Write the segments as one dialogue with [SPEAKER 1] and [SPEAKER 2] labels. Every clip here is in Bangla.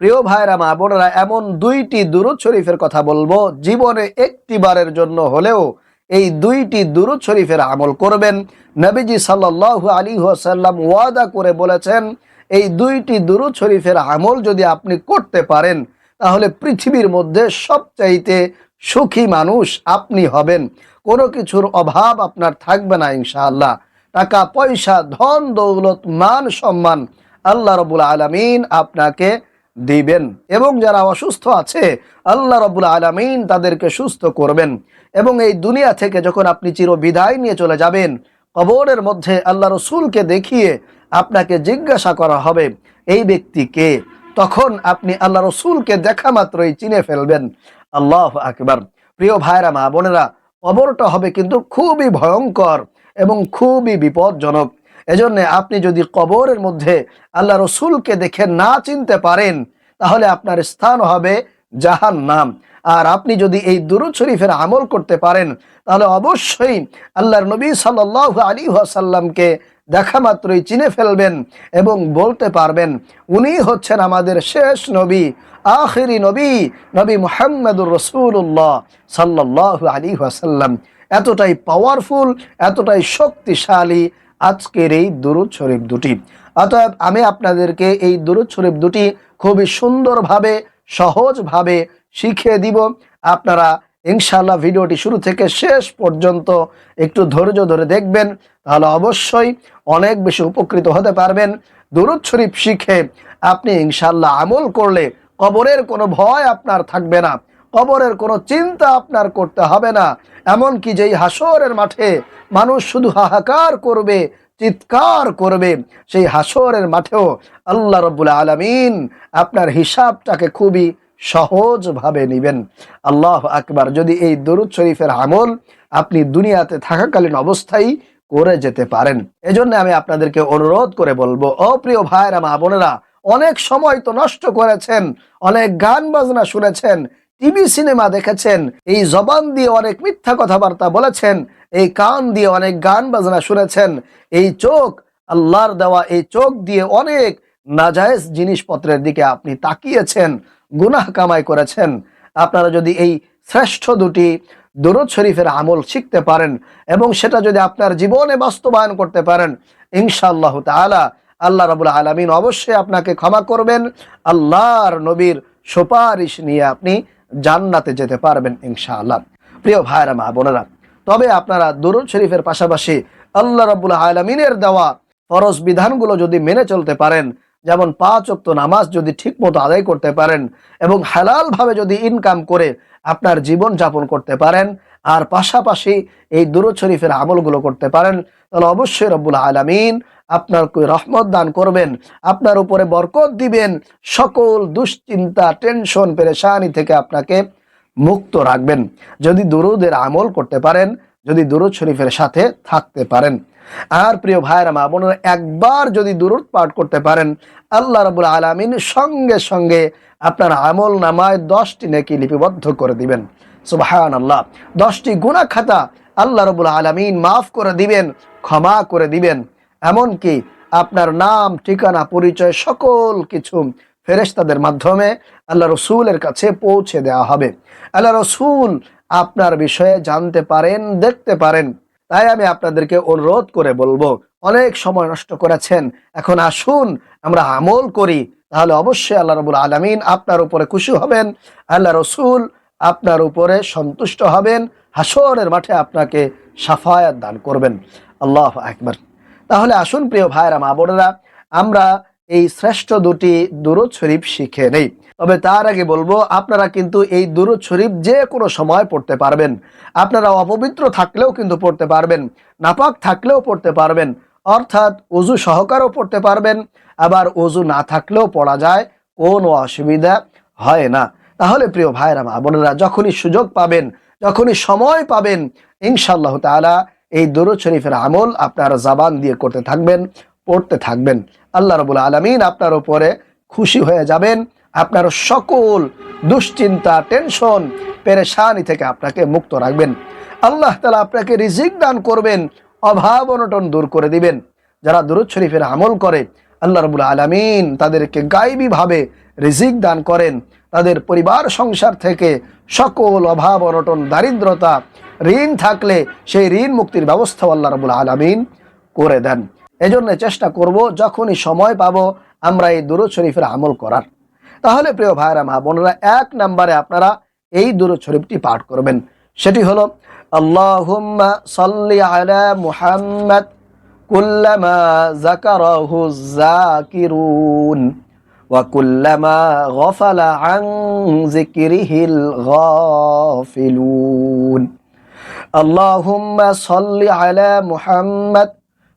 [SPEAKER 1] প্রিয় ভাইরা, মা বোনেরা, এমন দুইটি দুরুদ শরীফের কথা বলব। জীবনে একটি বারের জন্য হলেও এই দুইটি দুরুদ শরীফের আমল করবেন। নবীজি সাল্লাল্লাহু আলী সাল্লাম ওয়াদা করে বলেছেন, এই দুইটি দুরুদ শরীফের আমল যদি আপনি করতে পারেন, তাহলে পৃথিবীর মধ্যে সবচাইতে সুখী মানুষ আপনি হবেন। কোনো কিছুর অভাব আপনার থাকবে না, ইনশাআল্লাহ। টাকা, পয়সা, ধন, দৌলত, মান, সম্মান আল্লাহ রবুল আলমিন আপনাকে দিবেন। এবং যারা অসুস্থ আছে, আল্লাহ রবুল আলমিন তাদেরকে সুস্থ করবেন। এবং এই দুনিয়া থেকে যখন আপনি চির বিদায় নিয়ে চলে যাবেন, কবরের মধ্যে আল্লাহ রসুলকে দেখিয়ে আপনাকে জিজ্ঞাসা করা হবে, এই ব্যক্তিকে তখন আপনি আল্লাহ রসুলকে দেখা মাত্রই চিনে ফেলবেন। আল্লাহ আকবার। প্রিয় ভাইরা, মা বোনেরা, কবরটা হবে কিন্তু খুবই ভয়ঙ্কর এবং খুবই বিপজ্জনক। এজন্য আপনি যদি কবরের মধ্যে আল্লাহ রসুলকে দেখে না চিনতে পারেন তাহলে আপনার স্থান হবে জাহান নাম আর আপনি যদি এই দুরুদ শরীফের আমল করতে পারেন, তাহলে অবশ্যই আল্লাহর নবী সাল্লাহ আলী সাল্লামকে দেখা মাত্রই চিনে ফেলবেন এবং বলতে পারবেন, উনি হচ্ছেন আমাদের শেষ নবী, আখিরি নবী নবী মুহাম্মদুর রসুল্লাহ সাল্লাহ আলী ওয়াসাল্লাম। এতটাই পাওয়ারফুল এতটাই শক্তিশালী আজকের এই দুরুদ শরীফ দুটি। অতএব আমি আপনাদেরকে এই দুরুদ শরীফ দুটি খুবই সুন্দরভাবে, সহজভাবে শিখিয়ে দিব। আপনারা ইনশাআল্লাহ ভিডিওটি শুরু থেকে শেষ পর্যন্ত একটু ধৈর্য ধরে দেখবেন, তাহলে অবশ্যই অনেক বেশি উপকৃত হতে পারবেন। দুরুদ শরীফ শিখে আপনি ইনশাআল্লাহ আমল করলে কবরের কোনো ভয় আপনার থাকবে না, কবরের কোনো চিন্তা আপনার করতে হবে না। এমনকি যেই হাসরের মাঠে মানুষ শুধু হাহাকার করবে চিৎকার করবে সেই হাসরের মাঠেও আল্লাহ রব্বুল আলমিন আপনার হিসাবটাকে খুবই সহজভাবে নেবেন। আল্লাহ আকবার। যদি এই দরুদ শরীফের আমল আপনি দুনিয়াতে থাকাকালীন অবস্থায় করে যেতে পারেন। এজন্য আমি আপনাদেরকে অনুরোধ করে বলব অপ্রিয় ভাইরা মা বোনেরা, অনেক সময় তো নষ্ট করেছেন, অনেক গান বাজনা শুনেছেন টিভি সিনেমা দেখেছেন। এই জবান দিয়ে অনেক মিথ্যা কথাবার্তা বলেছেন। এই কান দিয়ে অনেক গান বাজনা শুনেছেন। এই চোখ, আল্লাহর দেওয়া এই চোখ দিয়ে অনেক নাজায়েজ জিনিসপত্রের দিকে আপনি তাকিয়েছেন, গুনাহ কামাই করেছেন। আপনারা যদি এই শ্রেষ্ঠ দুটি দরুদ শরীফের আমল শিখতে পারেন এবং সেটা যদি আপনার জীবনে বাস্তবায়ন করতে পারেন, ইনশাআল্লাহ তাআলা আল্লাহ রাবুল আলমিন অবশ্যই আপনাকে ক্ষমা করবেন। আল্লাহর নবীর সুপারিশ নিয়ে আপনি জান্নাতে যেতে পারবেন ইনশাআল্লাহ। প্রিয় ভাইরা মা বোনেরা, তবে আপনারা দরুদ শরীফের পাশাপাশি আল্লাহ রাবুল আলমিনের দেওয়া ফরজ বিধানগুলো যদি মেনে চলতে পারেন যেমন পাঁচ অক্ত নামাজ যদি ঠিকমতো আদায় করতে পারেন এবং হালালভাবে যদি ইনকাম করে আপনার জীবন যাপন করতে পারেন, আর পাশাপাশি এই দুরুদ শরীফের আমলগুলো করতে পারেন, তাহলে অবশ্যই রব্বুল আলমিন আপনার রহমত দান করবেন, আপনার উপরে বরকত দিবেন, সকল দুশ্চিন্তা টেনশন পেরেশানি থেকে আপনাকে মুক্ত রাখবেন। যদি দুরুদের আমল করতে পারেন যদি দুরুদ শরীফের সাথে থাকতে পারেন। আর প্রিয় ভাইরা মা বোনেরা, একবার যদি দুরুদ পাঠ করতে পারেন, আল্লাহ রবুল আলমিন সঙ্গে সঙ্গে আপনার আমল নামায় দশটি নেকি লিপিবদ্ধ করে দিবেন। সুবাহান আল্লাহ দশটি গুণা খাতা আল্লাহ রবুল আলমিন মাফ করে দিবেন, ক্ষমা করে দিবেন। এমনকি আপনার নাম, ঠিকানা, পরিচয়, সকল কিছু ফেরেশতাদের মাধ্যমে আল্লাহ রসুলের কাছে পৌঁছে দেওয়া হবে। আল্লাহ রসুল আপনার বিষয়ে জানতে পারেন, দেখতে পারেন। তাই আমি আপনাদেরকে অনুরোধ করে বলব, অনেক সময় নষ্ট করেছেন, এখন আসুন আমরা আমল করি। তাহলে অবশ্যই আল্লাহ রবুল আলমিন আপনার উপরে খুশি হবেন, আল্লাহ রসুল আপনার উপরে সন্তুষ্ট হবেন, হাসরের মাঠে আপনাকে সাফায়াত দান করবেন। আল্লাহ একবার তাহলে আসুন প্রিয় ভাইরা মা বোনেরা, আমরা এই শ্রেষ্ঠ দুটি দুরুদ শরীফ শিখে নেই। তবে তার আগে বলব, আপনারা কিন্তু এই দুরুদ শরীফ যে কোনো সময় পড়তে পারবেন। আপনারা অপবিত্র থাকলেও কিন্তু পড়তে পারবেন, নাপাক থাকলেও পড়তে পারবেন, অর্থাৎ উজু সহকারও পড়তে পারবেন, আবার উজু না থাকলেও পড়া যায়, কোনো অসুবিধা হয় না। তাহলে প্রিয় ভাইরা মা বোনেরা, যখনই সুযোগ পাবেন, যখনই সময় পাবেন ইনশাল্লাহ তাআলা এই দরুদ শরীফের আমল আপনার জাবান দিয়ে করতে থাকবেন। পড়তে থাকবেন। আল্লাহ রবুল আলমিন আপনার উপরে খুশি হয়ে যাবেন। আপনার সকল দুশ্চিন্তা, টেনশন, পেরেশানি থেকে আপনাকে মুক্ত রাখবেন। আল্লাহ তালা আপনাকে রিজিক দান করবেন, অভাব অনটন দূর করে দিবেন। যারা দুরুদ শরীফের আমল করে, আল্লাহ রবুল আলমিন তাদেরকে গাইবীভাবে রিজিক দান করেন। তাদের পরিবার, সংসার থেকে সকল অভাব অনটন, দারিদ্রতা, ঋণ থাকলে সেই ঋণ মুক্তির ব্যবস্থা আল্লাহ রবুল আলমিন করে দেন। এজন্য চেষ্টা করব যখনই সময় পাবো আমরা এই দুরুদ শরীফের আমল করার। তাহলে প্রিয় ভাইরা মা বোনেরা, এক নম্বরে আপনারা এই দুরুদ শরীফটি পাঠ করবেন। সেটি হলো, আল্লাহুম্মা সাল্লি কুল্লামা কুল্লামা আলা মুহাম্মদ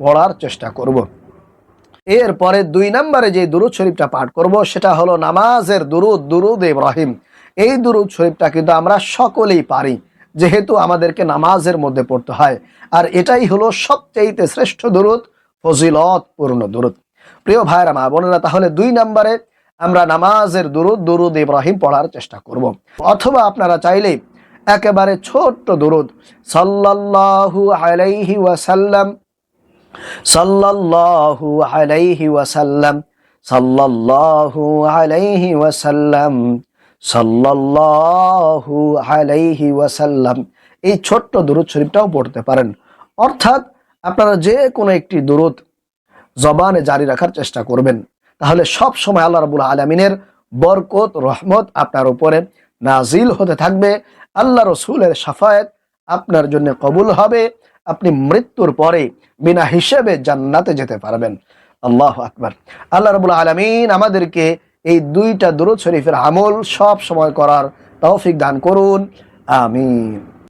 [SPEAKER 1] পড়ার চেষ্টা করব। এরপরে দুই নম্বরে যে দুরুদ শরীফটা পাঠ করব, সেটা হলো নামাজের দুরুদ দুরুদ ইব্রাহিম। এই দুরুদ শরীফটা কিন্তু আমরা সকলেই পারি, যেহেতু আমাদেরকে নামাজের মধ্যে পড়তে হয়। আর এটাই হলো সবচেয়েতে শ্রেষ্ঠ দুরুদ ফজিলত পূর্ণ দুরুদ। প্রিয় ভাইরা মা বোনেরা, তাহলে দুই নম্বরে আমরা নামাজের দুরুদ দুরুদ ইব্রাহিম পড়ার চেষ্টা করব। অথবা আপনারা চাইলে একেবারে ছোট্ট দুরুদ, সাল্লাল্লাহু আলাইহি ওয়াসাল্লাম সাল্লাল্লাহু আলাইহি ওয়াসাল্লাম, সাল্লাল্লাহু আলাইহি ওয়াসাল্লাম, সাল্লাল্লাহু আলাইহি ওয়াসাল্লাম। এই ছোট্ট দুরুদ শরীফটাও পড়তে পারেন। অর্থাৎ আপনারা যে কোনো একটি দুরুদ জবানে জারি রাখার চেষ্টা করবেন। তাহলে সব সময় আল্লাহ রাবুল আলমিনের বরকত, রহমত আপনার উপরে নাজিল হতে থাকবে। আল্লাহ রসুলের সাফায়েত আপনার জন্য কবুল হবে। আপনি মৃত্যুর পরে বিনা হিসেবে জান্নাতে যেতে পারবেন। আল্লাহ আকবর। আল্লাহ রবুল আলমিন আমাদেরকে এই দুইটা দুরুদ শরীফের আমল সব সময় করার তৌফিক দান করুন। আমিন।